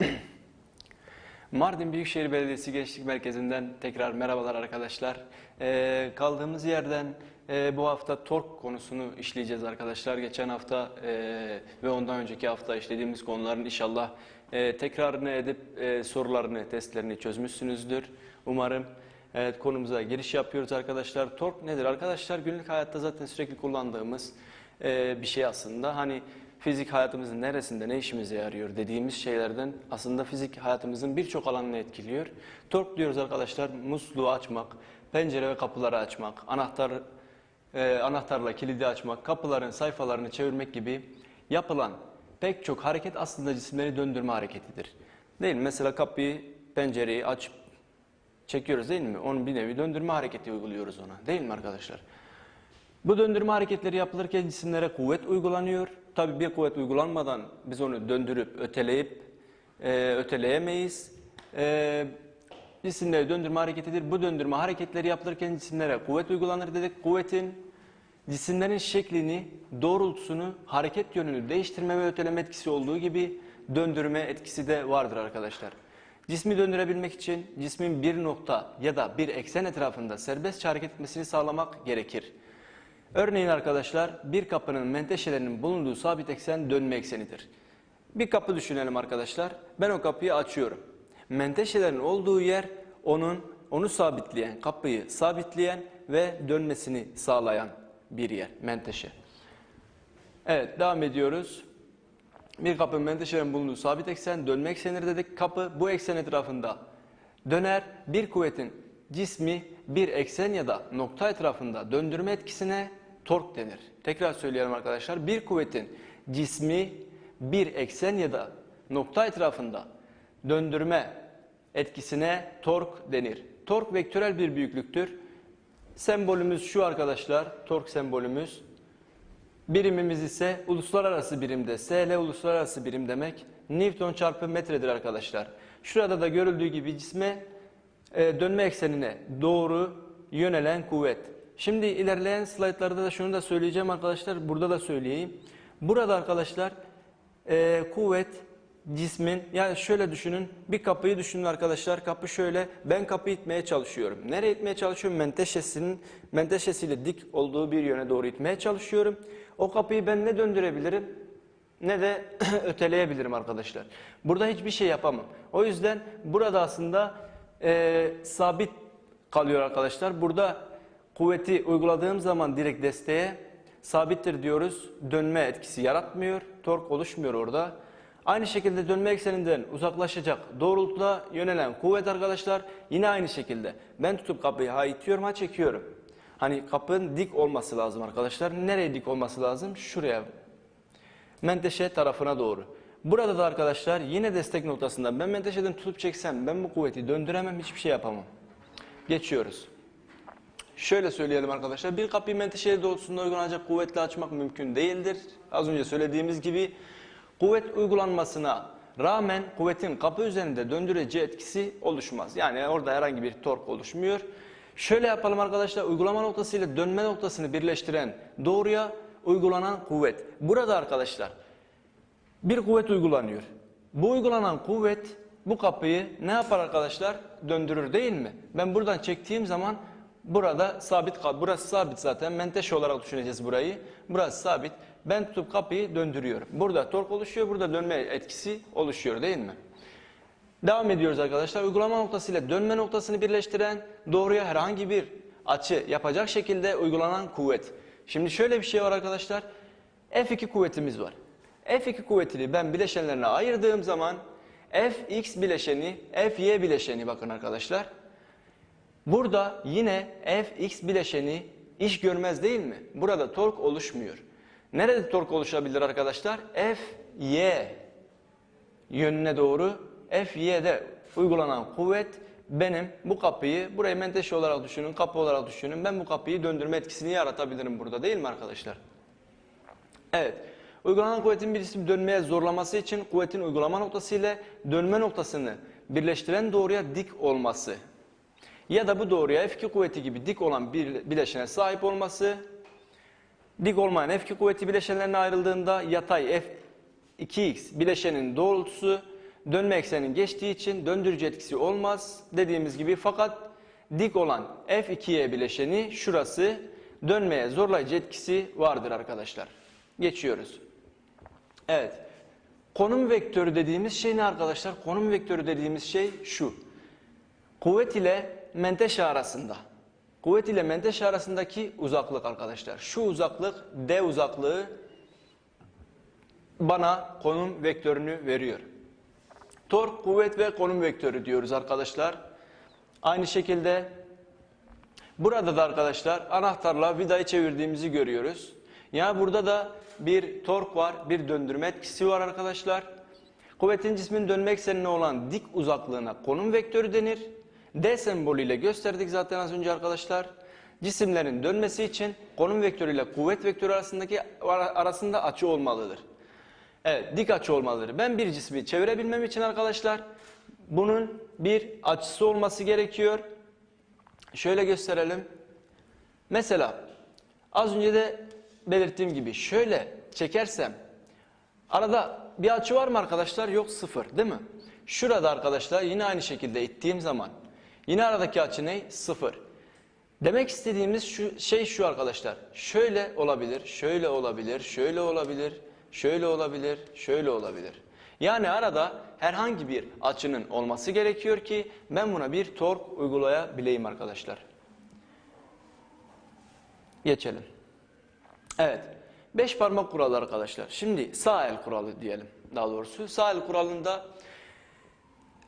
Mardin Büyükşehir Belediyesi Gençlik Merkezi'nden tekrar merhabalar arkadaşlar. Ee, kaldığımız yerden e, bu hafta tork konusunu işleyeceğiz arkadaşlar. Geçen hafta e, ve ondan önceki hafta işlediğimiz konuların inşallah e, tekrarını edip e, sorularını, testlerini çözmüşsünüzdür. Umarım Evet konumuza giriş yapıyoruz arkadaşlar. Tork nedir? Arkadaşlar günlük hayatta zaten sürekli kullandığımız e, bir şey aslında. Hani fizik hayatımızın neresinde ne işimize yarıyor dediğimiz şeylerden aslında fizik hayatımızın birçok alanını etkiliyor. Tork diyoruz arkadaşlar musluğu açmak, pencere ve kapıları açmak, anahtar e, anahtarla kilidi açmak, kapıların sayfalarını çevirmek gibi yapılan pek çok hareket aslında cisimleri döndürme hareketidir. Değil mi? Mesela kapıyı, pencereyi aç, çekiyoruz değil mi? Onun bir nevi döndürme hareketi uyguluyoruz ona. Değil mi arkadaşlar? Bu döndürme hareketleri yapılırken cisimlere kuvvet uygulanıyor. Tabii bir kuvvet uygulanmadan biz onu döndürüp öteleyip e, öteleyemeyiz. E, cisimleri döndürme hareketidir. Bu döndürme hareketleri yapılırken cisimlere kuvvet uygulanır dedik. Kuvvetin cisimlerin şeklini, doğrultusunu, hareket yönünü değiştirme ve öteleme etkisi olduğu gibi döndürme etkisi de vardır arkadaşlar. Cismi döndürebilmek için cismin bir nokta ya da bir eksen etrafında serbestçe hareket etmesini sağlamak gerekir. Örneğin arkadaşlar bir kapının menteşelerinin bulunduğu sabit eksen dönme eksenidir. Bir kapı düşünelim arkadaşlar. Ben o kapıyı açıyorum. Menteşelerin olduğu yer onun onu sabitleyen, kapıyı sabitleyen ve dönmesini sağlayan bir yer, menteşe. Evet, devam ediyoruz. Bir kapı menteşelerin bulunduğu sabit eksen dönme eksenidir dedik. Kapı bu eksen etrafında döner. Bir kuvvetin cismi bir eksen ya da nokta etrafında döndürme etkisine tork denir. Tekrar söyleyelim arkadaşlar. Bir kuvvetin cismi bir eksen ya da nokta etrafında döndürme etkisine tork denir. Tork vektörel bir büyüklüktür. Sembolümüz şu arkadaşlar. Tork sembolümüz. Birimimiz ise uluslararası birimde. SL uluslararası birim demek. Newton çarpı metredir arkadaşlar. Şurada da görüldüğü gibi cisme e, dönme eksenine doğru yönelen kuvvet. Şimdi ilerleyen slaytlarda da şunu da söyleyeceğim arkadaşlar. Burada da söyleyeyim. Burada arkadaşlar e, kuvvet cismin yani şöyle düşünün bir kapıyı düşünün arkadaşlar kapı şöyle ben kapıyı itmeye çalışıyorum. Nereye itmeye çalışıyorum? Menteşesinin menteşesiyle dik olduğu bir yöne doğru itmeye çalışıyorum. O kapıyı ben ne döndürebilirim ne de öteleyebilirim arkadaşlar. Burada hiçbir şey yapamam. O yüzden burada aslında e, sabit kalıyor arkadaşlar. Burada kuvveti uyguladığım zaman direkt desteğe sabittir diyoruz. Dönme etkisi yaratmıyor. Tork oluşmuyor orada. Aynı şekilde dönme ekseninden uzaklaşacak doğrultuda yönelen kuvvet arkadaşlar yine aynı şekilde. Ben tutup kapıyı ha itiyorum ha çekiyorum. Hani kapının dik olması lazım arkadaşlar. Nereye dik olması lazım? Şuraya. Menteşe tarafına doğru. Burada da arkadaşlar yine destek noktasında ben menteşeden tutup çeksem ben bu kuvveti döndüremem hiçbir şey yapamam. Geçiyoruz. Şöyle söyleyelim arkadaşlar. Bir kapıyı menteşe doğrultusunda uygulanacak kuvvetle açmak mümkün değildir. Az önce söylediğimiz gibi kuvvet uygulanmasına rağmen kuvvetin kapı üzerinde döndüreceği etkisi oluşmaz. Yani orada herhangi bir tork oluşmuyor. Şöyle yapalım arkadaşlar. Uygulama noktası ile dönme noktasını birleştiren doğruya uygulanan kuvvet. Burada arkadaşlar bir kuvvet uygulanıyor. Bu uygulanan kuvvet bu kapıyı ne yapar arkadaşlar? Döndürür değil mi? Ben buradan çektiğim zaman burada sabit kal. Burası sabit zaten. Menteşe olarak düşüneceğiz burayı. Burası sabit. Ben tutup kapıyı döndürüyorum. Burada tork oluşuyor. Burada dönme etkisi oluşuyor değil mi? Devam ediyoruz arkadaşlar. Uygulama noktası ile dönme noktasını birleştiren doğruya herhangi bir açı yapacak şekilde uygulanan kuvvet. Şimdi şöyle bir şey var arkadaşlar. F2 kuvvetimiz var. F2 kuvvetini ben bileşenlerine ayırdığım zaman Fx bileşeni, Fy bileşeni bakın arkadaşlar. Burada yine Fx bileşeni iş görmez değil mi? Burada tork oluşmuyor. Nerede tork oluşabilir arkadaşlar? Fy yönüne doğru Fy'de uygulanan kuvvet benim bu kapıyı burayı menteşe olarak düşünün, kapı olarak düşünün. Ben bu kapıyı döndürme etkisini yaratabilirim burada değil mi arkadaşlar? Evet. Uygulanan kuvvetin bir cisim dönmeye zorlaması için kuvvetin uygulama noktası ile dönme noktasını birleştiren doğruya dik olması ya da bu doğruya F2 kuvveti gibi dik olan bir bileşene sahip olması dik olmayan F2 kuvveti bileşenlerine ayrıldığında yatay F2x bileşenin doğrultusu dönme ekseninin geçtiği için döndürücü etkisi olmaz dediğimiz gibi fakat dik olan F2'ye bileşeni şurası dönmeye zorlayıcı etkisi vardır arkadaşlar. Geçiyoruz. Evet. Konum vektörü dediğimiz şey ne arkadaşlar? Konum vektörü dediğimiz şey şu. Kuvvet ile menteşe arasında. Kuvvet ile menteşe arasındaki uzaklık arkadaşlar. Şu uzaklık D uzaklığı bana konum vektörünü veriyor. Tork, kuvvet ve konum vektörü diyoruz arkadaşlar. Aynı şekilde burada da arkadaşlar anahtarla vidayı çevirdiğimizi görüyoruz. Yani burada da bir tork var, bir döndürme etkisi var arkadaşlar. Kuvvetin cismin dönme eksenine olan dik uzaklığına konum vektörü denir. D sembolüyle gösterdik zaten az önce arkadaşlar. Cisimlerin dönmesi için konum vektörü ile kuvvet vektörü arasındaki arasında açı olmalıdır. Evet, dik açı olmalıdır. Ben bir cismi çevirebilmem için arkadaşlar bunun bir açısı olması gerekiyor. Şöyle gösterelim. Mesela az önce de belirttiğim gibi şöyle çekersem arada bir açı var mı arkadaşlar? Yok sıfır değil mi? Şurada arkadaşlar yine aynı şekilde ittiğim zaman yine aradaki açı ne? Sıfır. Demek istediğimiz şu şey şu arkadaşlar. Şöyle olabilir, şöyle olabilir, şöyle olabilir, şöyle olabilir, şöyle olabilir. Yani arada herhangi bir açının olması gerekiyor ki ben buna bir tork uygulayabileyim arkadaşlar. Geçelim. Evet. Beş parmak kuralı arkadaşlar. Şimdi sağ el kuralı diyelim daha doğrusu. Sağ el kuralında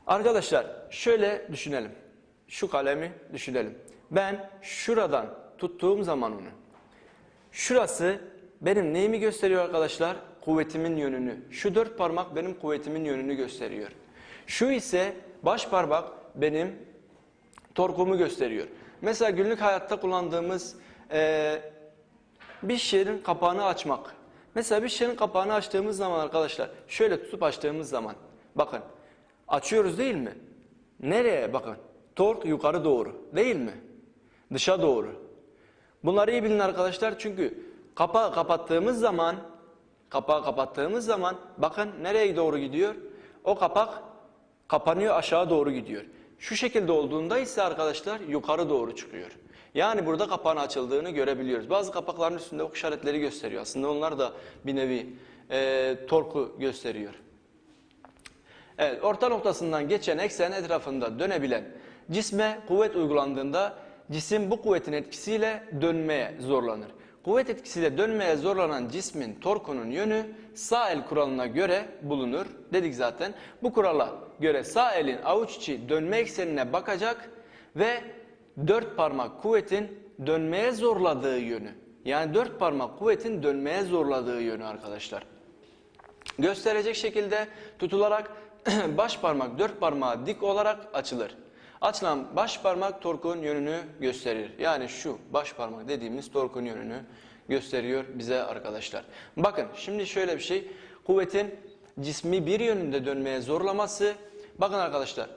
arkadaşlar şöyle düşünelim. Şu kalemi düşünelim. Ben şuradan tuttuğum zaman onu. Şurası benim neyimi gösteriyor arkadaşlar? Kuvvetimin yönünü. Şu dört parmak benim kuvvetimin yönünü gösteriyor. Şu ise baş parmak benim torkumu gösteriyor. Mesela günlük hayatta kullandığımız e, bir şişenin kapağını açmak. Mesela bir şişenin kapağını açtığımız zaman arkadaşlar şöyle tutup açtığımız zaman bakın açıyoruz değil mi? Nereye bakın? Tork yukarı doğru değil mi? Dışa doğru. Bunları iyi bilin arkadaşlar çünkü kapağı kapattığımız zaman kapağı kapattığımız zaman bakın nereye doğru gidiyor? O kapak kapanıyor aşağı doğru gidiyor. Şu şekilde olduğunda ise arkadaşlar yukarı doğru çıkıyor. Yani burada kapağın açıldığını görebiliyoruz. Bazı kapakların üstünde ok işaretleri gösteriyor. Aslında onlar da bir nevi e, torku gösteriyor. Evet, orta noktasından geçen eksen etrafında dönebilen cisme kuvvet uygulandığında cisim bu kuvvetin etkisiyle dönmeye zorlanır. Kuvvet etkisiyle dönmeye zorlanan cismin torkunun yönü sağ el kuralına göre bulunur dedik zaten. Bu kurala göre sağ elin avuç içi dönme eksenine bakacak ve dört parmak kuvvetin dönmeye zorladığı yönü. Yani dört parmak kuvvetin dönmeye zorladığı yönü arkadaşlar. Gösterecek şekilde tutularak baş parmak dört parmağı dik olarak açılır. Açılan baş parmak torkun yönünü gösterir. Yani şu baş parmak dediğimiz torkun yönünü gösteriyor bize arkadaşlar. Bakın şimdi şöyle bir şey. Kuvvetin cismi bir yönünde dönmeye zorlaması. Bakın arkadaşlar.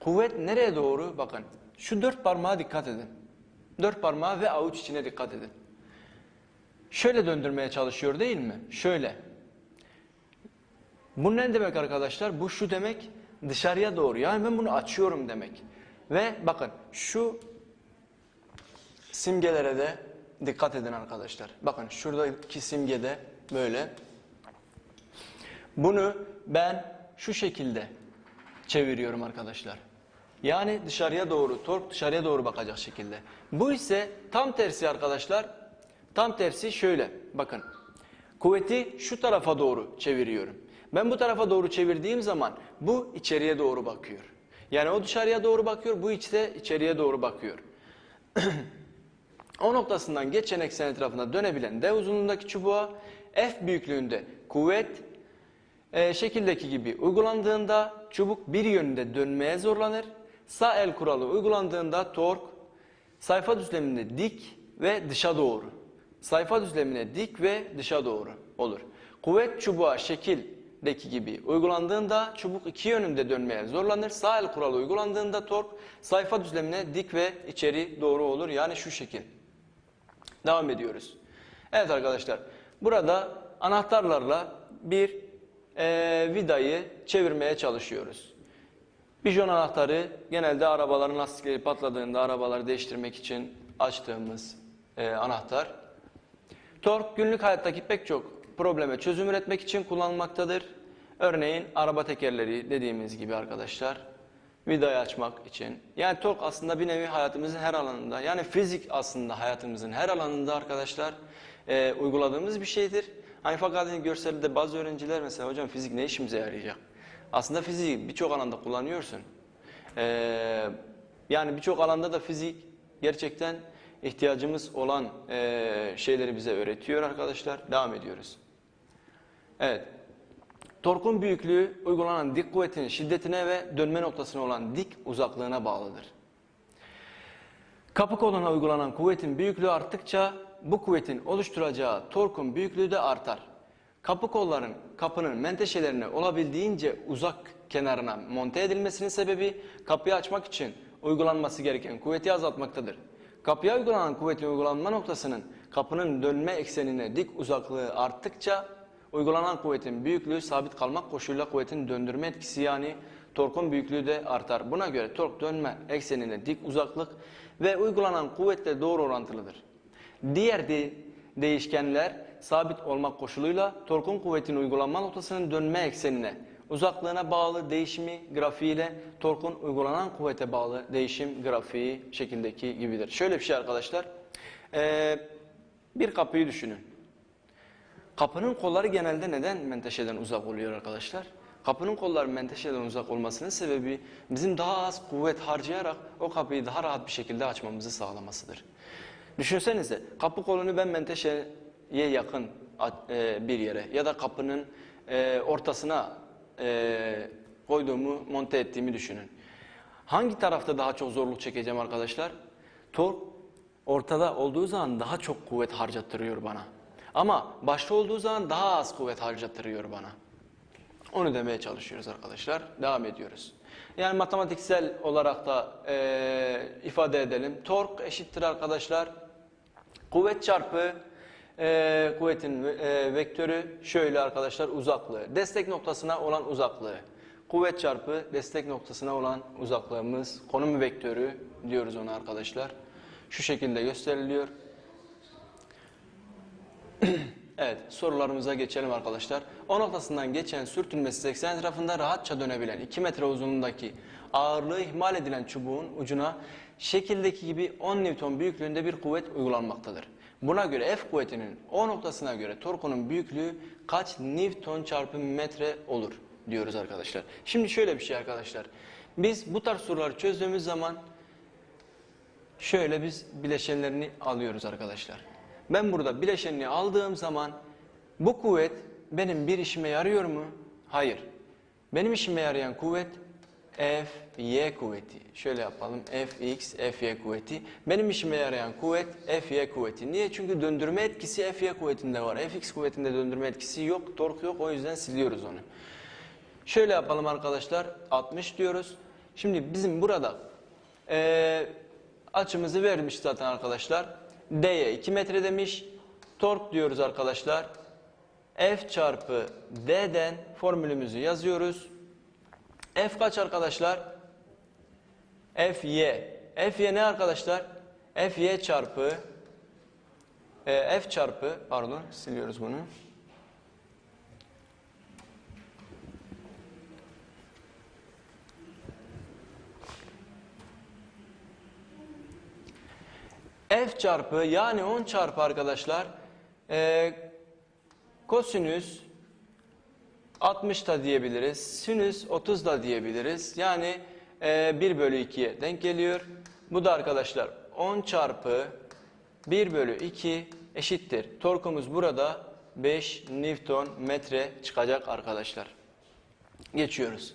Kuvvet nereye doğru? Bakın. Şu dört parmağa dikkat edin. Dört parmağı ve avuç içine dikkat edin. Şöyle döndürmeye çalışıyor değil mi? Şöyle. Bu ne demek arkadaşlar? Bu şu demek dışarıya doğru. Yani ben bunu açıyorum demek. Ve bakın şu simgelere de dikkat edin arkadaşlar. Bakın şuradaki simgede böyle. Bunu ben şu şekilde çeviriyorum arkadaşlar. Yani dışarıya doğru, tork dışarıya doğru bakacak şekilde. Bu ise tam tersi arkadaşlar. Tam tersi şöyle. Bakın. Kuvveti şu tarafa doğru çeviriyorum. Ben bu tarafa doğru çevirdiğim zaman bu içeriye doğru bakıyor. Yani o dışarıya doğru bakıyor, bu içte içeriye doğru bakıyor. o noktasından geçen eksen etrafında dönebilen D uzunluğundaki çubuğa F büyüklüğünde kuvvet e, şekildeki gibi uygulandığında çubuk bir yönünde dönmeye zorlanır. Sağ el kuralı uygulandığında tork sayfa düzleminde dik ve dışa doğru. Sayfa düzlemine dik ve dışa doğru olur. Kuvvet çubuğa şekildeki gibi uygulandığında çubuk iki yönünde dönmeye zorlanır. Sağ el kuralı uygulandığında tork sayfa düzlemine dik ve içeri doğru olur. Yani şu şekil. Devam ediyoruz. Evet arkadaşlar burada anahtarlarla bir eee, vidayı çevirmeye çalışıyoruz. Bijon anahtarı genelde arabaların lastikleri patladığında arabaları değiştirmek için açtığımız eee, anahtar. Tork günlük hayattaki pek çok probleme çözüm üretmek için kullanılmaktadır. Örneğin araba tekerleri dediğimiz gibi arkadaşlar vidayı açmak için. Yani tork aslında bir nevi hayatımızın her alanında yani fizik aslında hayatımızın her alanında arkadaşlar e, uyguladığımız bir şeydir. Hani fakat hani görselde bazı öğrenciler mesela hocam fizik ne işimize yarayacak? Aslında fiziği birçok alanda kullanıyorsun. Ee, yani birçok alanda da fizik gerçekten ihtiyacımız olan e, şeyleri bize öğretiyor arkadaşlar. Devam ediyoruz. Evet. Torkun büyüklüğü uygulanan dik kuvvetin şiddetine ve dönme noktasına olan dik uzaklığına bağlıdır. Kapı koluna uygulanan kuvvetin büyüklüğü arttıkça bu kuvvetin oluşturacağı torkun büyüklüğü de artar. Kapı kolların kapının menteşelerine olabildiğince uzak kenarına monte edilmesinin sebebi kapıyı açmak için uygulanması gereken kuvveti azaltmaktadır. Kapıya uygulanan kuvvetin uygulanma noktasının kapının dönme eksenine dik uzaklığı arttıkça uygulanan kuvvetin büyüklüğü sabit kalmak koşuluyla kuvvetin döndürme etkisi yani torkun büyüklüğü de artar. Buna göre tork dönme eksenine dik uzaklık ve uygulanan kuvvetle doğru orantılıdır. Diğer de- değişkenler sabit olmak koşuluyla torkun kuvvetin uygulanma noktasının dönme eksenine uzaklığına bağlı değişimi grafiğiyle torkun uygulanan kuvvete bağlı değişim grafiği şekildeki gibidir. Şöyle bir şey arkadaşlar. Ee, bir kapıyı düşünün. Kapının kolları genelde neden menteşeden uzak oluyor arkadaşlar? Kapının kolları menteşeden uzak olmasının sebebi bizim daha az kuvvet harcayarak o kapıyı daha rahat bir şekilde açmamızı sağlamasıdır. Düşünsenize kapı kolunu ben menteşeye yakın e, bir yere ya da kapının e, ortasına e, koyduğumu, monte ettiğimi düşünün. Hangi tarafta daha çok zorluk çekeceğim arkadaşlar? Tork ortada olduğu zaman daha çok kuvvet harcattırıyor bana. Ama başta olduğu zaman daha az kuvvet harcattırıyor bana. Onu demeye çalışıyoruz arkadaşlar. Devam ediyoruz. Yani matematiksel olarak da eee, ifade edelim. Tork eşittir arkadaşlar. Kuvvet çarpı eee, kuvvetin eee, vektörü şöyle arkadaşlar uzaklığı. Destek noktasına olan uzaklığı. Kuvvet çarpı destek noktasına olan uzaklığımız konum vektörü diyoruz ona arkadaşlar. Şu şekilde gösteriliyor. Evet sorularımıza geçelim arkadaşlar. O noktasından geçen sürtünmesi 80 etrafında rahatça dönebilen 2 metre uzunluğundaki ağırlığı ihmal edilen çubuğun ucuna şekildeki gibi 10 Newton büyüklüğünde bir kuvvet uygulanmaktadır. Buna göre F kuvvetinin o noktasına göre torkunun büyüklüğü kaç Newton çarpı metre olur diyoruz arkadaşlar. Şimdi şöyle bir şey arkadaşlar. Biz bu tarz soruları çözdüğümüz zaman Şöyle biz bileşenlerini alıyoruz arkadaşlar. Ben burada bileşenini aldığım zaman bu kuvvet benim bir işime yarıyor mu? Hayır. Benim işime yarayan kuvvet F, Y kuvveti. Şöyle yapalım. F, X, F, Y kuvveti. Benim işime yarayan kuvvet F, Y kuvveti. Niye? Çünkü döndürme etkisi F, Y kuvvetinde var. F, X kuvvetinde döndürme etkisi yok. Tork yok. O yüzden siliyoruz onu. Şöyle yapalım arkadaşlar. 60 diyoruz. Şimdi bizim burada eee, açımızı vermiş zaten arkadaşlar. D'ye 2 metre demiş. Tork diyoruz arkadaşlar. F çarpı D'den formülümüzü yazıyoruz. F kaç arkadaşlar? F y. F y ne arkadaşlar? F y çarpı e, F çarpı pardon siliyoruz bunu. F çarpı yani 10 çarpı arkadaşlar e, kosinüs 60 da diyebiliriz. Sinüs 30 da diyebiliriz. Yani e, 1 bölü 2'ye denk geliyor. Bu da arkadaşlar 10 çarpı 1 bölü 2 eşittir. Torkumuz burada 5 Newton metre çıkacak arkadaşlar. Geçiyoruz.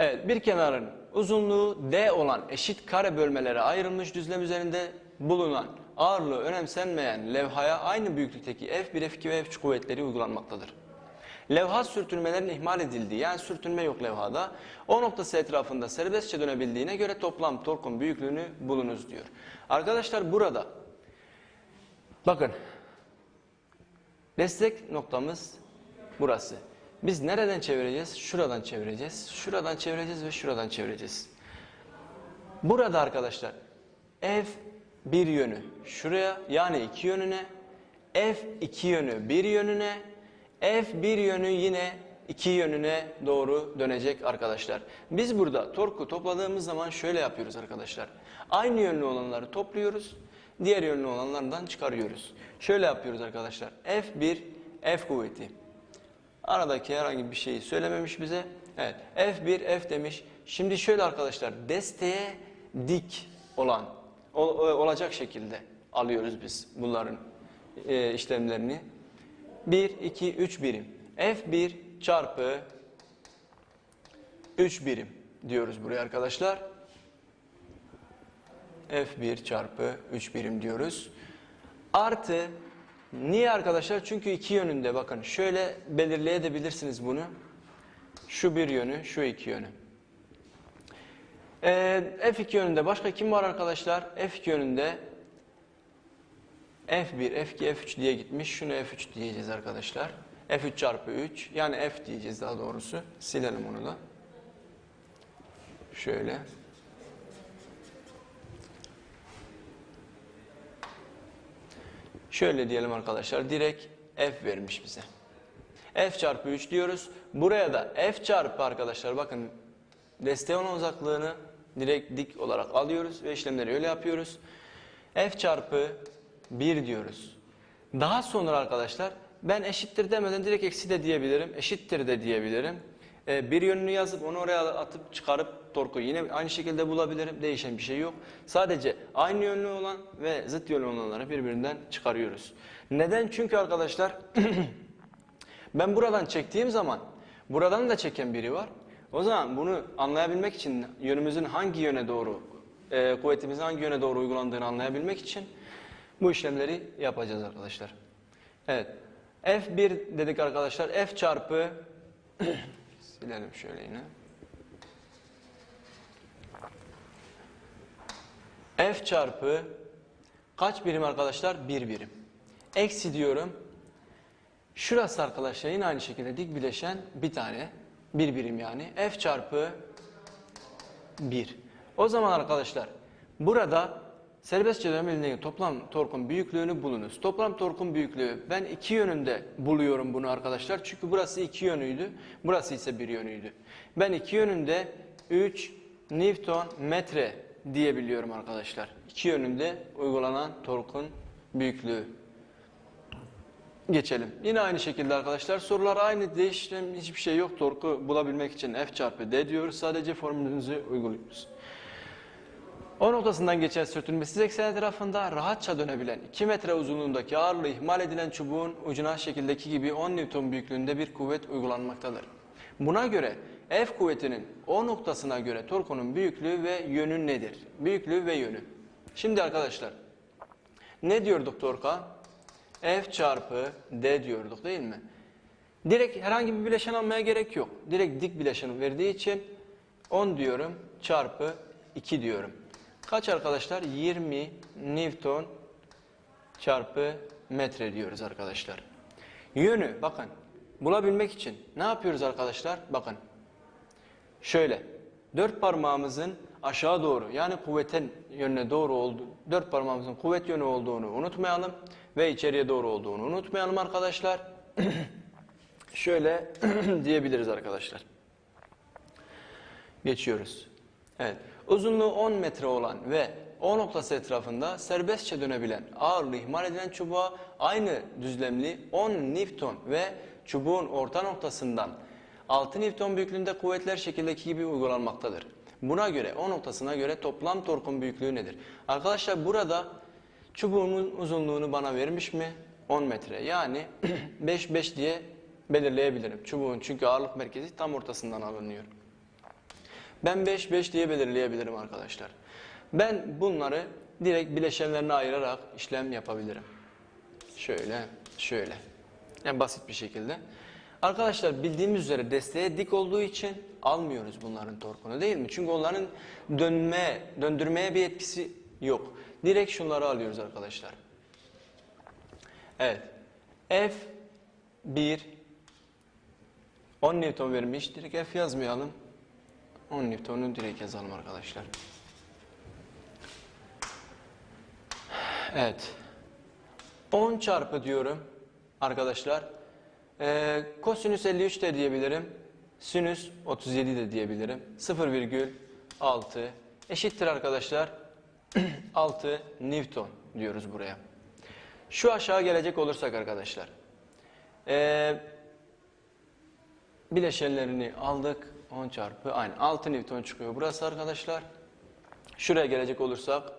Evet, bir kenarın uzunluğu D olan eşit kare bölmelere ayrılmış düzlem üzerinde bulunan ağırlığı önemsenmeyen levhaya aynı büyüklükteki F1, F2 ve F3 kuvvetleri uygulanmaktadır. Levha sürtünmelerin ihmal edildiği yani sürtünme yok levhada o noktası etrafında serbestçe dönebildiğine göre toplam torkun büyüklüğünü bulunuz diyor. Arkadaşlar burada bakın destek noktamız burası. Biz nereden çevireceğiz? Şuradan çevireceğiz. Şuradan çevireceğiz ve şuradan çevireceğiz. Burada arkadaşlar F bir yönü şuraya yani iki yönüne F iki yönü bir yönüne F bir yönü yine iki yönüne doğru dönecek arkadaşlar. Biz burada torku topladığımız zaman şöyle yapıyoruz arkadaşlar. Aynı yönlü olanları topluyoruz. Diğer yönlü olanlardan çıkarıyoruz. Şöyle yapıyoruz arkadaşlar. F1 F kuvveti. Aradaki herhangi bir şeyi söylememiş bize. Evet. F1 F demiş. Şimdi şöyle arkadaşlar desteğe dik olan ol- olacak şekilde alıyoruz biz bunların e, işlemlerini. 1 2 3 birim. F1 çarpı 3 birim diyoruz buraya arkadaşlar. F1 çarpı 3 birim diyoruz. Artı niye arkadaşlar? Çünkü iki yönünde bakın şöyle belirleyebilirsiniz bunu. Şu bir yönü, şu iki yönü. Ee, F2 yönünde başka kim var arkadaşlar? F2 yönünde F1, F2, F3 diye gitmiş. Şunu F3 diyeceğiz arkadaşlar. F3 çarpı 3 yani F diyeceğiz daha doğrusu. Silelim onu da. Şöyle. Şöyle diyelim arkadaşlar. Direkt F vermiş bize. F çarpı 3 diyoruz. Buraya da F çarpı arkadaşlar bakın desteğin uzaklığını direkt dik olarak alıyoruz ve işlemleri öyle yapıyoruz. F çarpı 1 diyoruz. Daha sonra arkadaşlar ben eşittir demeden direkt eksi de diyebilirim. Eşittir de diyebilirim. Ee, bir yönünü yazıp onu oraya atıp çıkarıp torku yine aynı şekilde bulabilirim. Değişen bir şey yok. Sadece aynı yönlü olan ve zıt yönlü olanları birbirinden çıkarıyoruz. Neden? Çünkü arkadaşlar ben buradan çektiğim zaman buradan da çeken biri var. O zaman bunu anlayabilmek için yönümüzün hangi yöne doğru, e, kuvvetimizin hangi yöne doğru uygulandığını anlayabilmek için bu işlemleri yapacağız arkadaşlar. Evet. F1 dedik arkadaşlar. F çarpı silelim şöyle yine. F çarpı kaç birim arkadaşlar? 1 birim. Eksi diyorum. Şurası arkadaşlar yine aynı şekilde dik bileşen bir tane. Bir birim yani. F çarpı 1. O zaman arkadaşlar burada serbestçe dönme elindeki toplam torkun büyüklüğünü bulunuz. Toplam torkun büyüklüğü ben iki yönünde buluyorum bunu arkadaşlar. Çünkü burası iki yönüydü. Burası ise bir yönüydü. Ben iki yönünde 3 Newton metre diyebiliyorum arkadaşlar. İki yönünde uygulanan torkun büyüklüğü. Geçelim. Yine aynı şekilde arkadaşlar sorular aynı değişen hiçbir şey yok. Torku bulabilmek için F çarpı D diyoruz. Sadece formülümüzü uyguluyoruz. O noktasından geçen sürtünmesiz eksen etrafında rahatça dönebilen 2 metre uzunluğundaki ağırlığı ihmal edilen çubuğun ucuna şekildeki gibi 10 Newton büyüklüğünde bir kuvvet uygulanmaktadır. Buna göre F kuvvetinin o noktasına göre torkunun büyüklüğü ve yönü nedir? Büyüklüğü ve yönü. Şimdi arkadaşlar ne diyorduk torka? F çarpı D diyorduk değil mi? Direkt herhangi bir bileşen almaya gerek yok. Direkt dik bileşeni verdiği için 10 diyorum çarpı 2 diyorum. Kaç arkadaşlar? 20 Newton çarpı metre diyoruz arkadaşlar. Yönü bakın bulabilmek için ne yapıyoruz arkadaşlar? Bakın şöyle dört parmağımızın aşağı doğru yani kuvvetin yönüne doğru oldu. Dört parmağımızın kuvvet yönü olduğunu unutmayalım ve içeriye doğru olduğunu unutmayalım arkadaşlar. şöyle diyebiliriz arkadaşlar. Geçiyoruz. Evet. Uzunluğu 10 metre olan ve O noktası etrafında serbestçe dönebilen ağırlığı ihmal edilen çubuğa aynı düzlemli 10 Newton ve çubuğun orta noktasından 6 Newton büyüklüğünde kuvvetler şekildeki gibi uygulanmaktadır. Buna göre O noktasına göre toplam torkun büyüklüğü nedir? Arkadaşlar burada çubuğumun uzunluğunu bana vermiş mi? 10 metre yani 5 5 diye belirleyebilirim. Çubuğun çünkü ağırlık merkezi tam ortasından alınıyor. Ben 5 5 diye belirleyebilirim arkadaşlar. Ben bunları direkt bileşenlerine ayırarak işlem yapabilirim. Şöyle, şöyle. En basit bir şekilde. Arkadaşlar bildiğimiz üzere desteğe dik olduğu için almıyoruz bunların torkunu değil mi? Çünkü onların dönme, döndürmeye bir etkisi yok. Direkt şunları alıyoruz arkadaşlar. Evet. F 1 10 Newton vermiş. Direkt F yazmayalım. 10 Newton'u direkt yazalım arkadaşlar. Evet. 10 çarpı diyorum arkadaşlar. Ee, kosinüs 53 de diyebilirim. Sinüs 37 de diyebilirim. 0,6 eşittir arkadaşlar. 6 Newton diyoruz buraya. Şu aşağı gelecek olursak arkadaşlar. Ee, bileşenlerini aldık. 10 çarpı aynı 6 Newton çıkıyor burası arkadaşlar. Şuraya gelecek olursak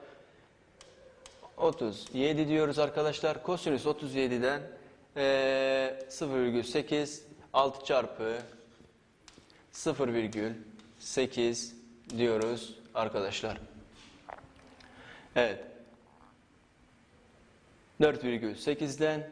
37 diyoruz arkadaşlar. Kosinüs 37'den eee 0,8 6 çarpı 0,8 diyoruz arkadaşlar. Evet. 4,8'den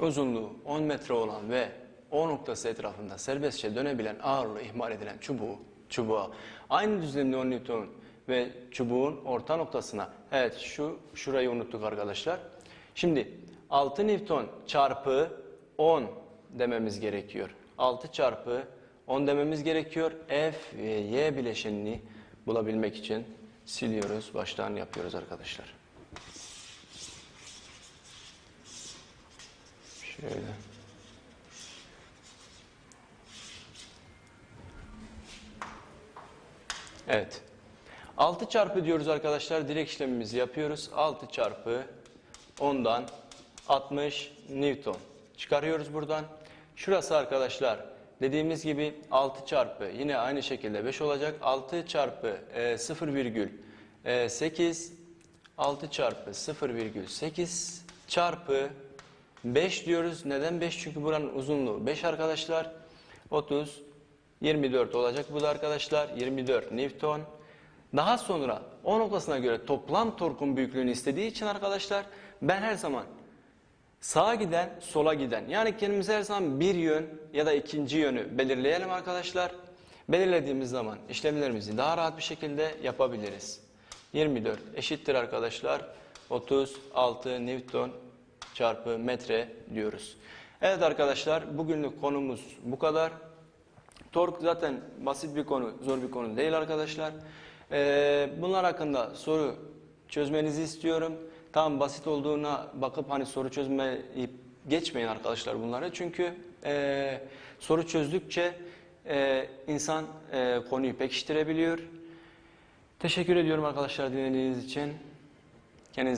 uzunluğu 10 metre olan ve O noktası etrafında serbestçe dönebilen ağırlığı ihmal edilen çubuğu, çubuğa aynı düzlemde 10 Newton ve çubuğun orta noktasına evet şu şurayı unuttuk arkadaşlar. Şimdi 6 Newton çarpı 10 dememiz gerekiyor. 6 çarpı 10 dememiz gerekiyor. F ve Y bileşenini bulabilmek için siliyoruz. Baştan yapıyoruz arkadaşlar. Şöyle. Evet. 6 çarpı diyoruz arkadaşlar. Direkt işlemimizi yapıyoruz. 6 çarpı 10'dan 60 Newton. Çıkarıyoruz buradan. Şurası arkadaşlar dediğimiz gibi 6 çarpı yine aynı şekilde 5 olacak. 6 çarpı e, 0,8 6 çarpı 0,8 çarpı 5 diyoruz. Neden 5? Çünkü buranın uzunluğu 5 arkadaşlar. 30 24 olacak bu da arkadaşlar. 24 Newton. Daha sonra o noktasına göre toplam torkun büyüklüğünü istediği için arkadaşlar ben her zaman sağa giden sola giden yani kendimize her zaman bir yön ya da ikinci yönü belirleyelim arkadaşlar. Belirlediğimiz zaman işlemlerimizi daha rahat bir şekilde yapabiliriz. 24 eşittir arkadaşlar 36 Newton çarpı metre diyoruz. Evet arkadaşlar bugünlük konumuz bu kadar. Tork zaten basit bir konu, zor bir konu değil arkadaşlar. Ee, bunlar hakkında soru çözmenizi istiyorum. Tam basit olduğuna bakıp hani soru çözmeyip geçmeyin arkadaşlar bunları. Çünkü e, soru çözdükçe e, insan e, konuyu pekiştirebiliyor. Teşekkür ediyorum arkadaşlar dinlediğiniz için. Kendinize